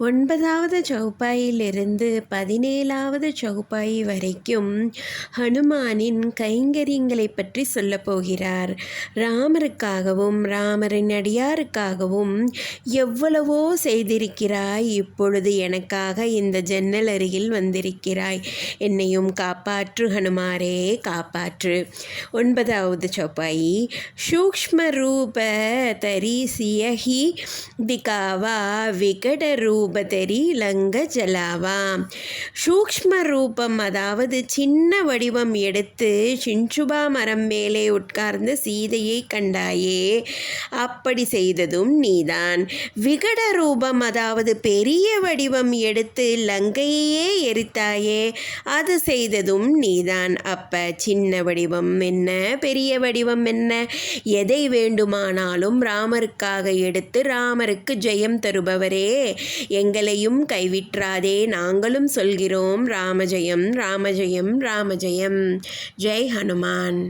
ஒன்பதாவது சௌப்பாயிலிருந்து பதினேழாவது சௌப்பாய் வரைக்கும் ஹனுமானின் கைங்கரியங்களை பற்றி சொல்லப்போகிறார் ராமருக்காகவும் ராமரின் அடியாருக்காகவும் எவ்வளவோ செய்திருக்கிறாய் இப்பொழுது எனக்காக இந்த ஜன்னல் அருகில் வந்திருக்கிறாய். என்னையும் காப்பாற்று ஹனுமாரே காப்பாற்று. ஒன்பதாவது சௌப்பாயி சூக்ஷ்ம ரூப தரி சியஹி திகாவா விகட ரூபதரி லங்க ஜலாவா. சூக்ஷ்ம ரூபம் அதாவது சின்ன வடிவம் எடுத்து சின்சுபா மரம் மேலே உட்கார்ந்த சீதையை கண்டாயே. அப்படி செய்ததும் நீதான். விகட ரூபம் அதாவது பெரிய வடிவம் எடுத்து லங்கையே எரித்தாயே. அது செய்ததும் நீதான். அப்ப சின்ன வடிவம் என்ன? பெரிய வடிவம் என்ன? எதை வேண்டுமானாலும் ராமருக்காக எடுத்து ராமருக்கு ஜெயம் தருபவரே. எங்களையும் கைவிட்றாதே நாங்களும் சொல்கிறோம் ராமஜெயம் ராமஜெயம் ராமஜெயம் ஜெய் ஹனுமான்.